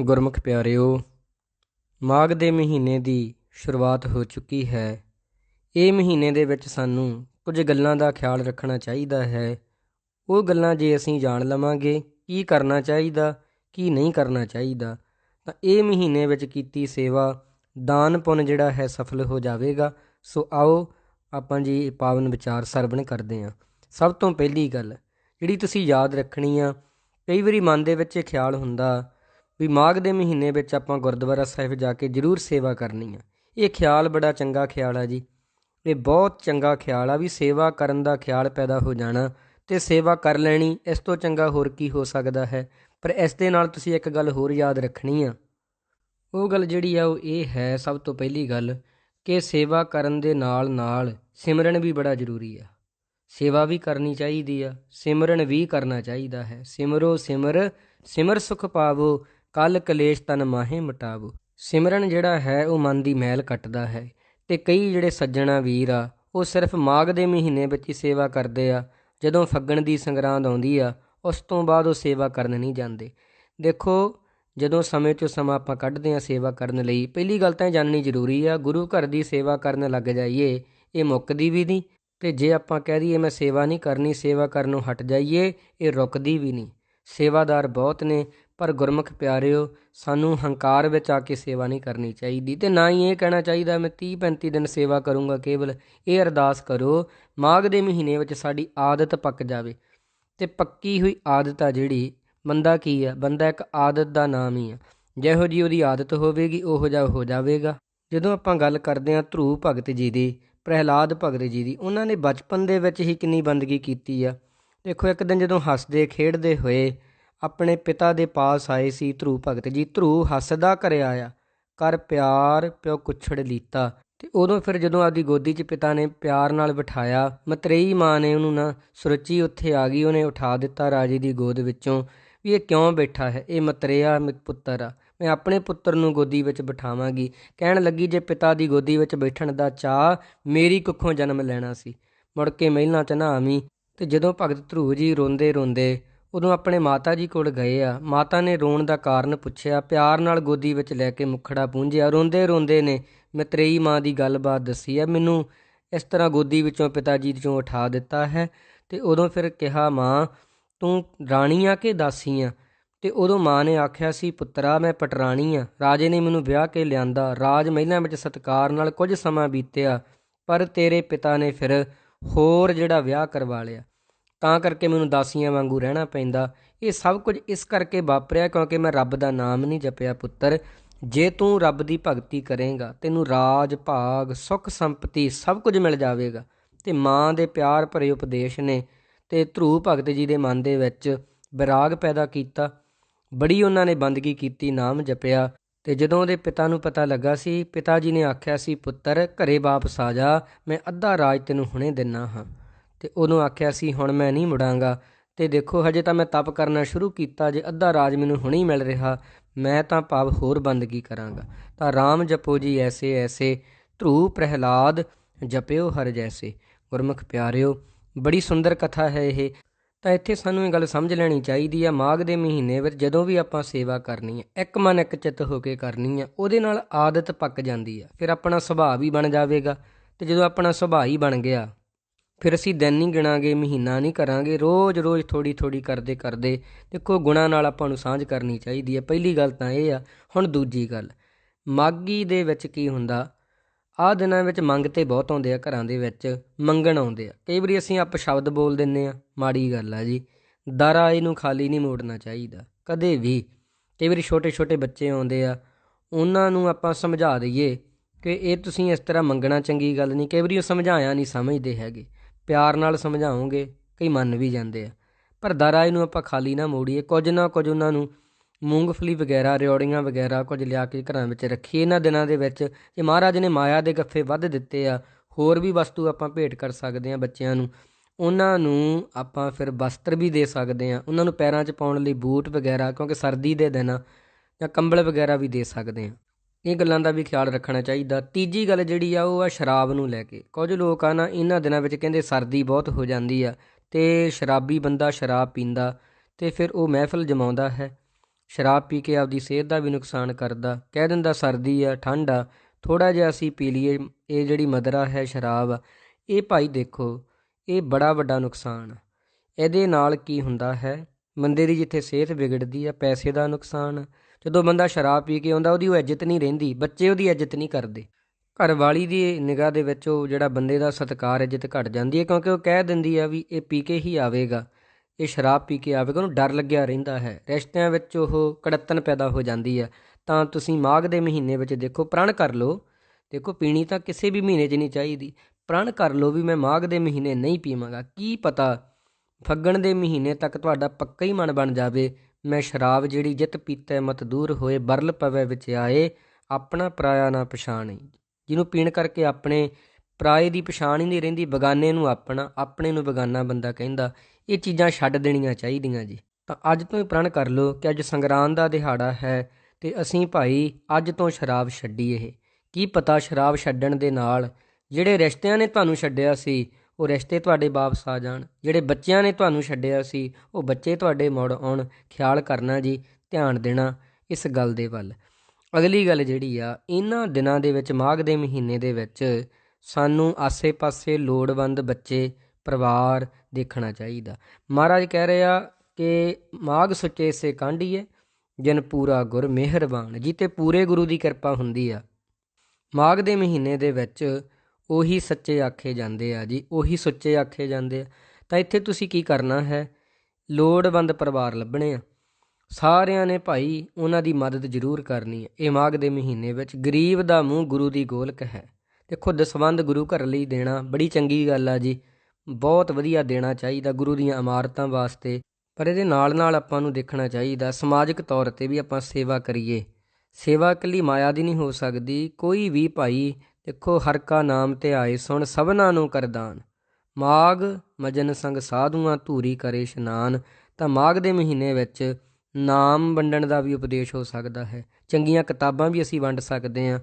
ਗੁਰਮੁਖ ਪਿਆਰਿਓ, ਮਾਘ ਦੇ ਮਹੀਨੇ ਦੀ ਸ਼ੁਰੂਆਤ ਹੋ ਚੁੱਕੀ ਹੈ। ਇਹ ਮਹੀਨੇ ਦੇ ਵਿੱਚ ਸਾਨੂੰ ਕੁਝ ਗੱਲਾਂ ਦਾ ਖਿਆਲ ਰੱਖਣਾ ਚਾਹੀਦਾ ਹੈ। ਉਹ ਗੱਲਾਂ ਜੇ ਅਸੀਂ ਜਾਣ ਲਵਾਂਗੇ, ਕੀ ਕਰਨਾ ਚਾਹੀਦਾ, ਕੀ ਨਹੀਂ ਕਰਨਾ ਚਾਹੀਦਾ, ਤਾਂ ਇਹ ਮਹੀਨੇ ਵਿੱਚ ਕੀਤੀ ਸੇਵਾ, ਦਾਨ ਪੁੰਨ ਜਿਹੜਾ ਹੈ ਸਫਲ ਹੋ ਜਾਵੇਗਾ। ਸੋ ਆਓ ਆਪਾਂ ਜੀ ਪਾਵਨ ਵਿਚਾਰ ਸਰਵਣ ਕਰਦੇ ਹਾਂ। ਸਭ ਤੋਂ ਪਹਿਲੀ ਗੱਲ, ਜਿਹੜੀ ਤੁਸੀਂ ਯਾਦ ਰੱਖਣੀ ਆ, ਕਈ ਵਾਰੀ ਮਨ ਦੇ ਵਿੱਚ ਇਹ ਖਿਆਲ ਹੁੰਦਾ ਵੀ ਮਾਘ ਦੇ ਮਹੀਨੇ ਵਿੱਚ ਆਪਾਂ ਗੁਰਦੁਆਰਾ ਸਾਹਿਬ ਜਾ ਕੇ ਜ਼ਰੂਰ ਸੇਵਾ ਕਰਨੀ ਆ। ਇਹ ਖਿਆਲ ਬੜਾ ਚੰਗਾ ਖਿਆਲ ਆ ਜੀ। ਇਹ ਬਹੁਤ ਚੰਗਾ ਖਿਆਲ ਆ ਵੀ ਸੇਵਾ ਕਰਨ ਦਾ ਖਿਆਲ ਪੈਦਾ ਹੋ ਜਾਣਾ ਤੇ ਸੇਵਾ ਕਰ ਲੈਣੀ, ਇਸ ਤੋਂ ਚੰਗਾ ਹੋਰ ਕੀ ਹੋ ਸਕਦਾ ਹੈ? ਪਰ ਇਸ ਦੇ ਨਾਲ ਤੁਸੀਂ ਇੱਕ ਗੱਲ ਹੋਰ ਯਾਦ ਰੱਖਣੀ ਆ। ਉਹ ਗੱਲ ਜਿਹੜੀ ਆ ਉਹ ਇਹ ਹੈ ਸਭ ਤੋਂ ਪਹਿਲੀ ਗੱਲ ਕਿ ਸੇਵਾ ਕਰਨ ਦੇ ਨਾਲ ਨਾਲ ਸਿਮਰਨ ਵੀ ਬੜਾ ਜ਼ਰੂਰੀ ਆ। ਸੇਵਾ ਵੀ ਕਰਨੀ ਚਾਹੀਦੀ ਆ, ਸਿਮਰਨ ਵੀ ਕਰਨਾ ਚਾਹੀਦਾ ਹੈ। ਸਿਮਰੋ ਸਿਮਰ ਸਿਮਰ ਸੁਖ ਪਾਵੋ ਕਲ ਕਲੇਸ਼ ਤਨ ਮਾਹੇ ਮਟਾਵੋ। ਸਿਮਰਨ ਜਿਹੜਾ ਹੈ, ਉਹ ਮਨ ਦੀ ਮਹਿਲ ਕੱਟਦਾ ਹੈ। ਤੇ ਕਈ ਜਿਹੜੇ ਸੱਜਣਾ ਵੀਰ ਆ, ਉਹ ਸਿਰਫ ਮਾਘ ਦੇ ਮਹੀਨੇ ਵਿੱਚ ਹੀ ਸੇਵਾ ਕਰਦੇ ਆ। ਜਦੋਂ ਫੱਗਣ ਦੀ ਸੰਗਰਾਂਦ ਆਉਂਦੀ ਆ, ਉਸ ਤੋਂ ਬਾਅਦ ਉਹ ਸੇਵਾ ਕਰਨ ਨਹੀਂ ਜਾਂਦੇ। ਦੇਖੋ, ਜਦੋਂ ਸਮੇਂ 'ਚੋਂ ਸਮਾਂ ਆਪਾਂ ਕੱਢਦੇ ਆ ਸੇਵਾ ਕਰਨ ਲਈ, ਪਹਿਲੀ ਗੱਲ ਤਾਂ ਜਾਣਨੀ ਜ਼ਰੂਰੀ ਆ, ਗੁਰੂ ਘਰ ਦੀ ਸੇਵਾ ਕਰਨ ਲੱਗ ਜਾਈਏ, ਇਹ ਮੁੱਕਦੀ ਵੀ ਨਹੀਂ। ਤੇ ਜੇ ਆਪਾਂ ਕਹਿ ਦਈਏ, ਮੈਂ ਸੇਵਾ ਨਹੀਂ ਕਰਨੀ, ਸੇਵਾ ਕਰਨੋਂ ਹਟ ਜਾਈਏ, ਇਹ ਰੁਕਦੀ ਵੀ ਨਹੀਂ। ਸੇਵਾਦਾਰ ਬਹੁਤ ਨੇ ਪਰ ਗੁਰਮੁਖ ਪਿਆਰਿਓ, ਸਾਨੂੰ ਹੰਕਾਰ ਵਿੱਚ ਆ ਕੇ ਸੇਵਾ ਨਹੀਂ ਕਰਨੀ ਚਾਹੀਦੀ ਤੇ ਨਾ ਹੀ ਇਹ ਕਹਿਣਾ ਚਾਹੀਦਾ, ਮੈਂ 30 35 ਦਿਨ ਸੇਵਾ ਕਰੂੰਗਾ ਕੇਵਲ ਇਹ ਅਰਦਾਸ ਕਰੋ, ਮਾਘ ਦੇ ਮਹੀਨੇ ਵਿੱਚ ਸਾਡੀ ਆਦਤ ਪੱਕ ਜਾਵੇ। ਤੇ ਪੱਕੀ ਹੋਈ ਆਦਤ ਆ ਜਿਹੜੀ, ਬੰਦਾ ਕੀ ਆ? ਬੰਦਾ ਇੱਕ ਆਦਤ ਦਾ ਨਾਮ ਹੀ ਆ। ਜਿਹੋ ਜੀ ਉਹਦੀ ਆਦਤ ਹੋਵੇਗੀ, ਉਹੋ ਜਿਹਾ ਹੋ ਜਾਵੇਗਾ। ਜਦੋਂ ਆਪਾਂ ਗੱਲ ਕਰਦੇ ਹਾਂ ਧਰੂ ਭਗਤ ਜੀ ਦੀ, ਪ੍ਰਹਿਲਾਦ ਭਗਤ ਜੀ ਦੀ, ਉਹਨਾਂ ਨੇ ਬਚਪਨ ਦੇ ਵਿੱਚ ਹੀ ਕਿੰਨੀ ਬੰਦਗੀ ਕੀਤੀ ਆ। ਦੇਖੋ ਇੱਕ ਦਿਨ ਜਦੋਂ ਹੱਸਦੇ, ਖੇਡਦੇ ਹੋਏ ਆਪਣੇ ਪਿਤਾ ਦੇ ਪਾਸ ਆਏ ਸੀ ਧਰੂ ਭਗਤ ਜੀ। ਧਰੂ ਹੱਸਦਾ ਘਰੇ ਆਇਆ। ਕਰ ਪਿਆਰ ਪਿਓ ਕੁਛੜ ਲੀਤਾ ਤੇ ਉਦੋਂ ਫਿਰ ਜਦੋਂ ਆਪਦੀ ਗੋਦੀ 'ਚ ਪਿਤਾ ਨੇ ਪਿਆਰ ਨਾਲ ਬਿਠਾਇਆ, ਮਤਰੇਈ ਮਾਂ ਨੇ ਉਹਨੂੰ ਨਾ ਸੁਰਚੀ ਉੱਥੇ ਆ ਗਈ, ਉਹਨੇ ਉਠਾ ਦਿੱਤਾ ਰਾਜੇ ਦੀ ਗੋਦ ਵਿੱਚੋਂ ਵੀ ਇਹ ਕਿਉਂ ਬੈਠਾ ਹੈ? ਇਹ ਮਤਰੇਆ ਪੁੱਤਰ ਆ। ਮੈਂ ਆਪਣੇ ਪੁੱਤਰ ਨੂੰ ਗੋਦੀ ਵਿੱਚ ਬਿਠਾਵਾਂਗੀ। ਕਹਿਣ ਲੱਗੀ, ਜੇ ਪਿਤਾ ਦੀ ਗੋਦੀ ਵਿੱਚ ਬੈਠਣ ਦਾ ਚਾਹ ਮੇਰੀ ਕੁੱਖੋਂ ਜਨਮ ਲੈਣਾ ਸੀ। ਮੁੜ ਕੇ ਮਹਿਲਾਂ 'ਚ ਨਾ ਆਵੀਂ ਤੇ ਜਦੋਂ ਭਗਤ ਧਰੂ ਜੀ ਰੋਂਦੇ ਰੋਂਦੇ ਉਦੋਂ ਆਪਣੇ ਮਾਤਾ ਜੀ ਕੋਲ ਗਏ ਆ। ਮਾਤਾ ਨੇ ਰੋਣ ਦਾ ਕਾਰਨ ਪੁੱਛਿਆ। ਪਿਆਰ ਨਾਲ ਗੋਦੀ ਵਿੱਚ ਲੈ ਕੇ ਮੁਖੜਾ ਪੂੰਝਿਆ। ਰੋਂਦੇ ਰੋਂਦੇ ਨੇ ਮਤਰੇਈ ਮਾਂ ਦੀ ਗੱਲਬਾਤ ਦੱਸੀ ਆ। ਮੈਨੂੰ ਇਸ ਤਰ੍ਹਾਂ ਗੋਦੀ ਵਿੱਚੋਂ ਪਿਤਾ ਜੀ ਚੋਂ ਉਠਾ ਦਿੱਤਾ ਹੈ ਤੇ ਉਦੋਂ ਫਿਰ ਕਿਹਾ, ਮਾਂ, ਤੂੰ ਰਾਣੀ ਆ ਕਿ ਦਾਸੀ ਆ ਤੇ ਉਦੋਂ ਮਾਂ ਨੇ ਆਖਿਆ ਸੀ, ਪੁੱਤਰਾ, ਮੈਂ ਪਟਰਾਣੀ ਆ। ਰਾਜੇ ਨੇ ਮੈਨੂੰ ਵਿਆਹ ਕੇ ਲਿਆਂਦਾ। ਰਾਜ ਮਹਿਲਾਂ ਵਿੱਚ ਸਤਕਾਰ ਨਾਲ ਕੁਝ ਸਮਾਂ ਬੀਤਿਆ, ਪਰ ਤੇਰੇ ਪਿਤਾ ਨੇ ਫਿਰ ਹੋਰ ਜਿਹੜਾ ਵਿਆਹ ਕਰਵਾ ਲਿਆ। ਤਾਂ ਕਰਕੇ ਮੈਨੂੰ ਦਾਸੀਆਂ ਵਾਂਗੂ ਰਹਿਣਾ ਪੈਂਦਾ। ਇਹ ਸਭ ਕੁਝ ਇਸ ਕਰਕੇ ਵਾਪਰਿਆ ਕਿਉਂਕਿ ਮੈਂ ਰੱਬ ਦਾ ਨਾਮ ਨਹੀਂ ਜਪਿਆ, ਪੁੱਤਰ। ਜੇ ਤੂੰ ਰੱਬ ਦੀ ਭਗਤੀ ਕਰੇਗਾ, ਤੈਨੂੰ ਰਾਜ, ਭਾਗ, ਸੁੱਖ, ਸੰਪਤੀ ਸਭ ਕੁਝ ਮਿਲ ਜਾਵੇਗਾ। ਤੇ ਮਾਂ ਦੇ ਪਿਆਰ ਭਰੇ ਉਪਦੇਸ਼ ਨੇ ਤੇ ਧਰੂ ਭਗਤ ਜੀ ਦੇ ਮਨ ਦੇ ਵਿੱਚ ਵਿਰਾਗ ਪੈਦਾ ਕੀਤਾ। ਬੜੀ ਉਹਨਾਂ ਨੇ ਬੰਦਗੀ ਕੀਤੀ, ਨਾਮ ਜਪਿਆ। ਤੇ ਜਦੋਂ ਉਹਦੇ ਪਿਤਾ ਨੂੰ ਪਤਾ ਲੱਗਾ ਸੀ, ਪਿਤਾ ਜੀ ਨੇ ਆਖਿਆ ਸੀ, ਪੁੱਤਰ, ਘਰੇ ਵਾਪਸ ਆ ਜਾ, ਮੈਂ ਅੱਧਾ ਰਾਜ ਤੈਨੂੰ ਹੁਣੇ ਦਿੰਨਾ ਹਾਂ। ਤੇ ਉਹਨੂੰ ਆਖਿਆ ਸੀ, ਹੁਣ ਮੈਂ ਨਹੀਂ ਮੁੜਾਂਗਾ। ਤੇ ਦੇਖੋ, ਹਜੇ ਤਾਂ ਮੈਂ ਤਪ ਕਰਨਾ ਸ਼ੁਰੂ ਕੀਤਾ, ਜੇ ਅੱਧਾ ਰਾਜ ਮੈਨੂੰ ਹੁਣੇ ਹੀ ਮਿਲ ਰਿਹਾ, ਮੈਂ ਤਾਂ ਭਾਵ ਹੋਰ ਬੰਦਗੀ ਕਰਾਂਗਾ। ਤਾਂ RAM ਜਪੋ ਜੀ ਐਸੇ ਐਸੇ, ਧਰੂ ਪ੍ਰਹਿਲਾਦ ਜਪਿਓ ਹਰ ਜੈਸੇ। ਗੁਰਮੁਖ ਪਿਆਰਿਓ, ਬੜੀ ਸੁੰਦਰ ਕਥਾ ਹੈ ਇਹ। ਤਾਂ ਇੱਥੇ ਸਾਨੂੰ ਇਹ ਗੱਲ ਸਮਝ ਲੈਣੀ ਚਾਹੀਦੀ ਆ, ਮਾਘ ਦੇ ਮਹੀਨੇ ਵਿੱਚ ਜਦੋਂ ਵੀ ਆਪਾਂ ਸੇਵਾ ਕਰਨੀ ਹੈ ਇੱਕ ਮਨ ਇੱਕ ਚਿੱਤ ਹੋ ਕੇ ਕਰਨੀ ਹੈ ਉਹਦੇ ਨਾਲ ਆਦਤ ਪੱਕ ਜਾਂਦੀ ਆ। ਫਿਰ ਆਪਣਾ ਸੁਭਾਅ ਵੀ ਬਣ ਜਾਵੇਗਾ। ਤੇ ਜਦੋਂ ਆਪਣਾ ਸੁਭਾਅ ਹੀ ਬਣ ਗਿਆ ਫਿਰ ਅਸੀਂ ਦਿਨ ਨਹੀਂ ਗਿਣਾਂਗੇ, ਮਹੀਨਾ ਨਹੀਂ ਕਰਾਂਗੇ ਰੋਜ਼-ਰੋਜ਼ ਥੋੜੀ-ਥੋੜੀ ਕਰਦੇ ਕਰਦੇ ਦੇਖੋ ਗੁਣਾ ਨਾਲ ਆਪਾਂ ਨੂੰ ਸਾਂਝ ਕਰਨੀ ਚਾਹੀਦੀ ਹੈ। ਪਹਿਲੀ ਗੱਲ ਤਾਂ ਇਹ ਆ, ਹੁਣ ਦੂਜੀ ਗੱਲ, ਮਾਗੀ ਦੇ ਵਿੱਚ ਕੀ ਹੁੰਦਾ? ਆ ਦਿਨਾਂ ਵਿੱਚ ਮੰਗ ਤੇ ਬਹੁਤ ਆਉਂਦੇ ਆ ਘਰਾਂ ਦੇ ਵਿੱਚ, ਮੰਗਣ ਆਉਂਦੇ ਆ। ਕਈ ਵਾਰੀ ਅਸੀਂ ਆਪ ਸ਼ਬਦ ਬੋਲ ਦਿੰਨੇ ਆ, ਮਾੜੀ ਗੱਲ ਆ ਜੀ, ਦਰ ਇਹਨੂੰ ਖਾਲੀ ਨਹੀਂ ਮੋੜਨਾ ਚਾਹੀਦਾ, ਕਦੇ ਵੀ। ਕਈ ਵਾਰੀ ਛੋਟੇ-ਛੋਟੇ ਬੱਚੇ ਆਉਂਦੇ ਆ, ਉਹਨਾਂ ਨੂੰ ਆਪਾਂ ਸਮਝਾ ਦਈਏ ਕਿ ਇਹ ਤੁਸੀਂ ਇਸ ਤਰ੍ਹਾਂ ਮੰਗਣਾ ਚੰਗੀ ਗੱਲ ਨਹੀਂ, ਕਈ ਵਾਰੀ ਉਹ ਸਮਝਾਇਆ ਨਹੀਂ ਸਮਝਦੇ ਹੈਗੇ। ਪਿਆਰ ਨਾਲ ਸਮਝਾਓਗੇ ਕਈ ਮੰਨ ਵੀ ਜਾਂਦੇ ਆ। ਪਰ ਦਰਾ ਇਹਨੂੰ ਆਪਾਂ ਖਾਲੀ ਨਾ ਮੋੜੀਏ, ਕੁਝ ਨਾ ਕੁਝ ਉਹਨਾਂ ਨੂੰ ਮੂੰਗਫਲੀ ਵਗੈਰਾ, ਰਿਓੜੀਆਂ ਵਗੈਰਾ ਕੁਝ ਲਿਆ ਕੇ ਘਰਾਂ ਵਿੱਚ ਰੱਖੀਏ। ਇਹਨਾਂ ਦਿਨਾਂ ਦੇ ਵਿੱਚ ਜੇ ਮਹਾਰਾਜ ਨੇ ਮਾਇਆ ਦੇ ਗੱਫੇ ਵੱਧ ਦਿੱਤੇ ਆ, ਹੋਰ ਵੀ ਵਸਤੂ ਆਪਾਂ ਭੇਟ ਕਰ ਸਕਦੇ ਆ ਬੱਚਿਆਂ ਨੂੰ। ਉਹਨਾਂ ਨੂੰ ਆਪਾਂ ਫਿਰ ਵਸਤਰ ਵੀ ਦੇ ਸਕਦੇ ਆ। ਉਹਨਾਂ ਨੂੰ ਪੈਰਾਂ 'ਚ ਪਾਉਣ ਲਈ ਬੂਟ ਵਗੈਰਾ, ਕਿਉਂਕਿ ਸਰਦੀ ਦੇ ਦਿਨ ਜਾਂ ਕੰਬਲ ਵਗੈਰਾ ਵੀ ਦੇ ਸਕਦੇ ਆ। ਇਹ ਗੱਲਾਂ ਦਾ ਵੀ ਖਿਆਲ ਰੱਖਣਾ ਚਾਹੀਦਾ। ਤੀਜੀ ਗੱਲ ਜਿਹੜੀ ਆ ਉਹ ਆ ਸ਼ਰਾਬ ਨੂੰ ਲੈ ਕੇ। ਕੁਝ ਲੋਕ ਆ ਨਾ ਇਹਨਾਂ ਦਿਨਾਂ ਵਿੱਚ ਕਹਿੰਦੇ ਸਰਦੀ ਬਹੁਤ ਹੋ ਜਾਂਦੀ ਆ ਤੇ ਸ਼ਰਾਬੀ ਬੰਦਾ ਸ਼ਰਾਬ ਪੀਂਦਾ ਤੇ ਫਿਰ ਉਹ ਮਹਿਫਲ ਜਮਾਉਂਦਾ ਹੈ। ਸ਼ਰਾਬ ਪੀ ਕੇ ਆਪਦੀ ਸਿਹਤ ਦਾ ਵੀ ਨੁਕਸਾਨ ਕਰਦਾ। ਕਹਿ ਦਿੰਦਾ ਸਰਦੀ ਆ ਠੰਡ ਆ ਥੋੜਾ ਜਿਹਾ ਅਸੀਂ ਪੀ ਲਈਏ ਇਹ ਜਿਹੜੀ ਮਦਰਾ ਹੈ ਸ਼ਰਾਬ ਆ, ਇਹ ਭਾਈ ਦੇਖੋ ਇਹ ਬੜਾ ਵੱਡਾ ਨੁਕਸਾਨ ਆ। ਇਹਦੇ ਨਾਲ ਕੀ ਹੁੰਦਾ ਹੈ? ਬੰਦੇ ਦੀ ਜਿੱਥੇ ਸਿਹਤ ਵਿਗੜਦੀ ਆ ਪੈਸੇ ਦਾ ਨੁਕਸਾਨ ਜਦੋਂ ਬੰਦਾ ਸ਼ਰਾਬ ਪੀ ਕੇ ਆਉਂਦਾ, ਉਹਦੀ ਉਹ ਇੱਜ਼ਤ ਨਹੀਂ ਰਹਿੰਦੀ, ਬੱਚੇ ਉਹਦੀ ਇੱਜ਼ਤ ਨਹੀਂ ਕਰਦੇ। ਘਰ ਵਾਲੀ ਦੀ ਨਿਗਾਹ ਦੇ ਵਿੱਚ ਉਹ ਜਿਹੜਾ ਬੰਦੇ ਦਾ ਸਤਿਕਾਰ, ਇੱਜ਼ਤ ਘਟ ਜਾਂਦੀ ਹੈ, ਕਿਉਂਕਿ ਉਹ ਕਹਿ ਦਿੰਦੀ ਆ ਵੀ ਇਹ ਪੀ ਕੇ ਹੀ ਆਵੇਗਾ, ਇਹ ਸ਼ਰਾਬ ਪੀ ਕੇ ਆਵੇਗਾ, ਉਹਨੂੰ ਡਰ ਲੱਗਿਆ ਰਹਿੰਦਾ ਹੈ। ਰਿਸ਼ਤਿਆਂ ਵਿੱਚ ਉਹ ਕੜੱਤਨ ਪੈਦਾ ਹੋ ਜਾਂਦੀ ਹੈ ਤਾਂ ਤੁਸੀਂ ਮਾਘ ਦੇ ਮਹੀਨੇ ਵਿੱਚ ਦੇਖੋ, ਪ੍ਰਣ ਕਰ ਲਓ। ਦੇਖੋ, ਪੀਣੀ ਤਾਂ ਕਿਸੇ ਵੀ ਮਹੀਨੇ 'ਚ ਨਹੀਂ ਚਾਹੀਦੀ। ਪ੍ਰਣ ਕਰ ਲਓ ਵੀ ਮੈਂ ਮਾਘ ਦੇ ਮਹੀਨੇ ਨਹੀਂ ਪੀਵਾਂਗਾ। ਕੀ ਪਤਾ ਫੱਗਣ ਦੇ ਮਹੀਨੇ ਤੱਕ ਤੁਹਾਡਾ ਪੱਕਾ ਹੀ ਮਨ ਬਣ ਜਾਵੇ ਮੈਂ ਸ਼ਰਾਬ ਜਿਹੜੀ ਜਿਤ ਪੀਤੈ ਮਤ ਦੂਰ ਹੋਏ, ਬਰਲ ਪਵੈ ਵਿੱਚ ਆਏ, ਆਪਣਾ ਪਰਾਇਆ ਨਾ ਪਛਾਣੇ। ਜਿਹਨੂੰ ਪੀਣ ਕਰਕੇ ਆਪਣੇ ਪਰਾਏ ਦੀ ਪਛਾਣ ਹੀ ਨਹੀਂ ਰਹਿੰਦੀ, ਬਗਾਨੇ ਨੂੰ ਆਪਣਾ, ਆਪਣੇ ਨੂੰ ਬਗਾਨਾ ਬੰਦਾ ਕਹਿੰਦਾ, ਇਹ ਚੀਜ਼ਾਂ ਛੱਡ ਦੇਣੀਆਂ ਚਾਹੀਦੀਆਂ ਜੀ। ਤਾਂ ਅੱਜ ਤੋਂ ਹੀ ਪ੍ਰਣ ਕਰ ਲਓ ਕਿ ਅੱਜ ਸੰਗਰਾਂਦ ਦਾ ਦਿਹਾੜਾ ਹੈ ਤੇ ਅਸੀਂ ਭਾਈ ਅੱਜ ਤੋਂ ਸ਼ਰਾਬ ਛੱਡੀ ਇਹ। ਕੀ ਪਤਾ ਸ਼ਰਾਬ ਛੱਡਣ ਦੇ ਨਾਲ ਜਿਹੜੇ ਰਿਸ਼ਤਿਆਂ ਨੇ ਤੁਹਾਨੂੰ ਛੱਡਿਆ ਸੀ ਉਹ ਰਿਸ਼ਤੇ ਤੁਹਾਡੇ ਵਾਪਸ ਆ ਜਾਣ। ਜਿਹੜੇ ਬੱਚਿਆਂ ਨੇ ਤੁਹਾਨੂੰ ਛੱਡਿਆ ਸੀ, ਉਹ ਬੱਚੇ ਤੁਹਾਡੇ ਮੁੜ ਆਉਣ। ਖਿਆਲ ਕਰਨਾ ਜੀ, ਧਿਆਨ ਦੇਣਾ ਇਸ ਗੱਲ ਦੇ ਵੱਲ। ਅਗਲੀ ਗੱਲ ਜਿਹੜੀ ਆ, ਇਹਨਾਂ ਦਿਨਾਂ ਦੇ ਵਿੱਚ, ਮਾਘ ਦੇ ਮਹੀਨੇ ਦੇ ਵਿੱਚ ਸਾਨੂੰ ਆਸੇ-ਪਾਸੇ ਲੋੜਵੰਦ ਬੱਚੇ, ਪਰਿਵਾਰ ਦੇਖਣਾ ਚਾਹੀਦਾ। ਮਹਾਰਾਜ ਕਹਿ ਰਿਹਾ ਕਿ ਮਾਘ ਸੁੱਚੇ ਸੇ ਕਾਂਢੀਏ ਜਿਨ ਪੂਰਾ ਗੁਰ ਮਿਹਰਬਾਨ। ਜਿੱਤੇ ਪੂਰੇ ਗੁਰੂ ਦੀ ਕਿਰਪਾ ਹੁੰਦੀ ਆ, ਮਾਘ ਦੇ ਮਹੀਨੇ ਦੇ ਵਿੱਚ ਉਹੀ ਸੱਚੇ ਆਖੇ ਜਾਂਦੇ ਆ ਜੀ, ਉਹੀ ਸੁੱਚੇ ਆਖੇ ਜਾਂਦੇ ਆ। ਤਾਂ ਇੱਥੇ ਤੁਸੀਂ ਕੀ ਕਰਨਾ ਹੈ? ਲੋੜਵੰਦ ਪਰਿਵਾਰ ਲੱਭਣੇ ਆ। ਸਾਰਿਆਂ ਨੇ ਭਾਈ ਉਹਨਾਂ ਦੀ ਮਦਦ ਜ਼ਰੂਰ ਕਰਨੀ ਹੈ ਇਹ ਮਾਘ ਦੇ ਮਹੀਨੇ ਵਿੱਚ ਗਰੀਬ ਦਾ ਮੂੰਹ ਗੁਰੂ ਦੀ ਗੋਲਕ ਹੈ। ਦੇਖੋ ਦਸਵੰਦ ਗੁਰੂ ਘਰ ਲਈ ਦੇਣਾ ਬੜੀ ਚੰਗੀ ਗੱਲ ਆ ਜੀ। ਬਹੁਤ ਵਧੀਆ ਦੇਣਾ ਚਾਹੀਦਾ ਗੁਰੂ ਦੀਆਂ ਇਮਾਰਤਾਂ ਵਾਸਤੇ। ਪਰ ਇਹਦੇ ਨਾਲ ਨਾਲ ਆਪਾਂ ਨੂੰ ਦੇਖਣਾ ਚਾਹੀਦਾ, ਸਮਾਜਿਕ ਤੌਰ ਤੇ ਵੀ ਆਪਾਂ ਸੇਵਾ ਕਰੀਏ। ਸੇਵਾ ਇਕੱਲੀ ਮਾਇਆ ਦੀ ਨਹੀਂ ਹੋ ਸਕਦੀ। ਕੋਈ ਵੀ ਭਾਈ ਦੇਖੋ ਹਰ ਕਾ ਨਾਮ ਤੇ ਆਏ ਸੁਣ ਸਭਨਾ ਨੂੰ ਕਰਦਾਨ ਮਾਗ ਮਜਨ ਸੰਗ ਸਾਧੂਆਂ ਧੂਰੀ ਕਰੇ ਇਸ਼ਨਾਨ। ਤਾਂ ਮਾਗ ਦੇ ਮਹੀਨੇ ਵਿੱਚ ਨਾਮ ਵੰਡਣ ਦਾ ਵੀ ਉਪਦੇਸ਼ ਹੋ ਸਕਦਾ ਹੈ। ਚੰਗੀਆਂ ਕਿਤਾਬਾਂ ਵੀ ਅਸੀਂ ਵੰਡ ਸਕਦੇ ਹਾਂ।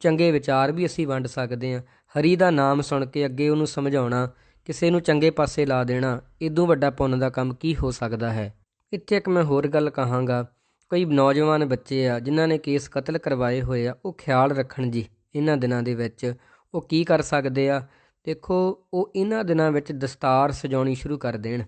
ਚੰਗੇ ਵਿਚਾਰ ਵੀ ਅਸੀਂ ਵੰਡ ਸਕਦੇ ਹਾਂ। ਹਰੀ ਦਾ ਨਾਮ ਸੁਣ ਕੇ ਅੱਗੇ ਉਹਨੂੰ ਸਮਝਾਉਣਾ, ਕਿਸੇ ਨੂੰ ਚੰਗੇ ਪਾਸੇ ਲਾ ਦੇਣਾ, ਇਦੋਂ ਵੱਡਾ ਪੁੰਨ ਦਾ ਕੰਮ ਕੀ ਹੋ ਸਕਦਾ ਹੈ? ਇੱਥੇ ਇੱਕ ਮੈਂ ਹੋਰ ਗੱਲ ਕਹਾਂਗਾ। ਕਈ ਨੌਜਵਾਨ ਬੱਚੇ ਆ, ਜਿਨ੍ਹਾਂ ਨੇ ਕੇਸ ਕਤਲ ਕਰਵਾਏ ਹੋਏ ਆ, ਉਹ ਖਿਆਲ ਰੱਖਣ ਜੀ। ਇਹਨਾਂ ਦਿਨਾਂ ਦੇ ਵਿੱਚ ਉਹ ਕੀ ਕਰ ਸਕਦੇ ਆ? ਦੇਖੋ, ਉਹ ਇਹਨਾਂ ਦਿਨਾਂ ਵਿੱਚ ਦਸਤਾਰ ਸਜਾਉਣੀ ਸ਼ੁਰੂ ਕਰ ਦੇਣ।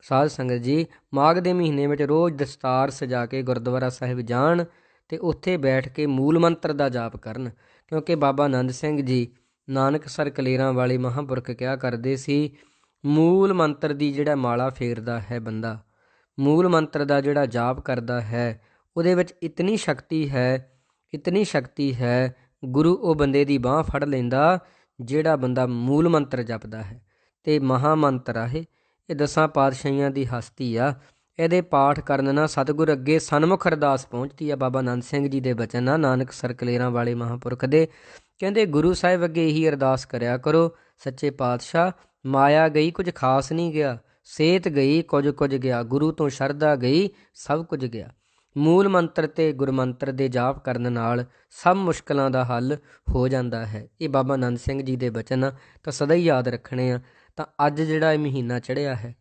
ਸਾਧ ਸੰਗਤ ਜੀ, ਮਾਘ ਦੇ ਮਹੀਨੇ ਵਿੱਚ ਰੋਜ਼ ਦਸਤਾਰ ਸਜਾ ਕੇ ਗੁਰਦੁਆਰਾ ਸਾਹਿਬ ਜਾਣ ਤੇ ਉੱਥੇ ਬੈਠ ਕੇ ਮੂਲ ਮੰਤਰ ਦਾ ਜਾਪ ਕਰਨ। ਕਿਉਂਕਿ ਬਾਬਾ ਆਨੰਦ ਸਿੰਘ ਜੀ ਨਾਨਕ ਸਰ ਕਲੇਰਾਂ ਵਾਲੇ ਮਹਾਂਪੁਰਖ ਕਿਹਾ ਕਰਦੇ ਸੀ? ਮੂਲ ਮੰਤਰ ਦੀ ਜਿਹੜਾ ਮਾਲਾ ਫੇਰਦਾ ਹੈ ਬੰਦਾ, ਮੂਲ ਮੰਤਰ ਦਾ ਜਿਹੜਾ ਜਾਪ ਕਰਦਾ ਹੈ, ਉਹਦੇ ਵਿੱਚ ਇਤਨੀ ਸ਼ਕਤੀ ਹੈ, ਇਤਨੀ ਸ਼ਕਤੀ ਹੈ ਗੁਰੂ ਉਹ ਬੰਦੇ ਦੀ ਬਾਹ ਫੜ ਲੈਂਦਾ ਜਿਹੜਾ ਬੰਦਾ ਮੂਲ ਮੰਤਰ ਜਪਦਾ ਹੈ ਤੇ ਮਹਾ ਮੰਤਰ ਆ ਇਹ। ਇਹ ਦਸਾਂ ਪਾਤਸ਼ਾਹੀਆਂ ਦੀ ਹਸਤੀ ਆ। ਇਹਦੇ ਪਾਠ ਕਰਨ ਨਾਲ ਸਤਿਗੁਰ ਅੱਗੇ ਸਨਮੁਖ ਅਰਦਾਸ ਪਹੁੰਚਦੀ ਆ ਬਾਬਾ ਆਨੰਦ ਸਿੰਘ ਜੀ ਦੇ ਬਚਨ ਆ ਨਾਨਕ ਸਰਕਲੇਰਾਂ ਵਾਲੇ ਮਹਾਪੁਰਖ ਦੇ। ਕਹਿੰਦੇ, ਗੁਰੂ ਸਾਹਿਬ ਅੱਗੇ ਇਹੀ ਅਰਦਾਸ ਕਰਿਆ ਕਰੋ, ਸੱਚੇ ਪਾਤਸ਼ਾਹ, ਮਾਇਆ ਗਈ ਕੁਝ ਖਾਸ ਨਹੀਂ ਗਿਆ, ਸੇਤ ਗਈ ਕੁਝ ਕੁਝ ਗਿਆ, ਗੁਰੂ ਤੋਂ ਸ਼ਰਧਾ ਗਈ ਸਭ ਕੁਝ ਗਿਆ। ਮੂਲ ਮੰਤਰ ਤੇ ਗੁਰਮੰਤਰ ਦੇ ਜਾਪ ਕਰਨ ਨਾਲ ਸਭ ਮੁਸ਼ਕਲਾਂ ਦਾ ਹੱਲ ਹੋ ਜਾਂਦਾ ਹੈ। ਇਹ ਬਾਬਾ ਨੰਦ ਸਿੰਘ ਜੀ ਦੇ ਬਚਨ ਤਾਂ ਸਦਾ ਹੀ ਯਾਦ ਰੱਖਣੇ ਆ। ਤਾਂ ਅੱਜ ਜਿਹੜਾ ਇਹ ਮਹੀਨਾ ਚੜਿਆ ਹੈ,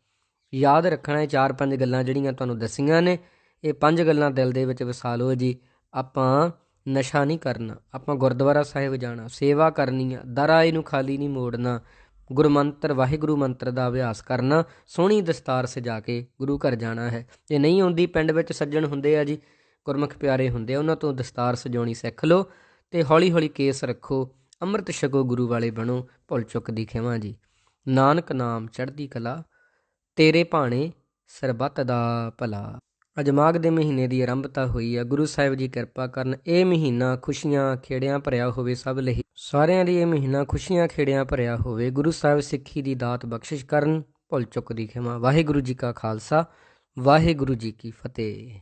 ਯਾਦ ਰੱਖਣਾ, ਇਹ ਚਾਰ ਪੰਜ ਗੱਲਾਂ ਜਿਹੜੀਆਂ ਤੁਹਾਨੂੰ ਦੱਸੀਆਂ ਨੇ, ਇਹ ਪੰਜ ਗੱਲਾਂ ਦਿਲ ਦੇ ਵਿੱਚ ਵਸਾ ਲਓ ਜੀ। ਆਪਾਂ ਨਸ਼ਾ ਨਹੀਂ ਕਰਨਾ। ਆਪਾਂ ਗੁਰਦੁਆਰਾ ਸਾਹਿਬ ਜਾਣਾ, ਸੇਵਾ ਕਰਨੀ ਆ। ਦਰਾਏ ਨੂੰ ਖਾਲੀ ਨਹੀਂ ਮੋੜਨਾ। ਗੁਰਮੰਤਰ ਵਾਹਿਗੁਰੂ ਮੰਤਰ ਦਾ ਅਭਿਆਸ ਕਰਨਾ, ਸੋਹਣੀ ਦਸਤਾਰ ਸਜਾ ਕੇ ਗੁਰੂ ਘਰ ਜਾਣਾ ਹੈ। ਜੇ ਨਹੀਂ ਆਉਂਦੀ ਪਿੰਡ ਵਿੱਚ ਸੱਜਣ ਹੁੰਦੇ ਆ ਜੀ, ਗੁਰਮੁਖ ਪਿਆਰੇ ਹੁੰਦੇ ਆ, ਉਹਨਾਂ ਤੋਂ ਦਸਤਾਰ ਸਜਾਉਣੀ ਸਿੱਖ ਲਓ ਤੇ ਹੌਲੀ ਹੌਲੀ ਕੇਸ ਰੱਖੋ, ਅੰਮ੍ਰਿਤ ਛਕੋ, ਗੁਰੂ ਵਾਲੇ ਬਣੋ, ਭੁੱਲ ਚੁੱਕ ਦੀ ਖਿਮਾ ਜੀ। ਨਾਨਕ ਨਾਮ ਚੜ੍ਹਦੀ ਕਲਾ, ਤੇਰੇ ਭਾਣੇ ਸਰਬੱਤ ਦਾ ਭਲਾ। ਅੱਜ ਮਾਘ ਦੇ ਮਹੀਨੇ ਦੀ ਆਰੰਭਤਾ ਹੋਈ ਆ। ਗੁਰੂ ਸਾਹਿਬ ਜੀ ਕਿਰਪਾ ਕਰਨ ਇਹ ਮਹੀਨਾ ਖੁਸ਼ੀਆਂ ਖੇੜਿਆਂ ਭਰਿਆ ਹੋਵੇ ਸਭ ਲਈ। ਸਾਰਿਆਂ ਲਈ ਇਹ ਮਹੀਨਾ ਖੁਸ਼ੀਆਂ ਖੇੜਿਆਂ ਭਰਿਆ ਹੋਵੇ। ਗੁਰੂ ਸਾਹਿਬ ਸਿੱਖੀ ਦੀ ਦਾਤ ਬਖਸ਼ਿਸ਼ ਕਰਨ। ਭੁੱਲ ਚੁੱਕ ਦੀ ਖਿਮਾ। ਵਾਹਿਗੁਰੂ ਜੀ ਕਾ ਖਾਲਸਾ। ਵਾਹਿਗੁਰੂ ਜੀ ਕੀ ਫਤਿਹ।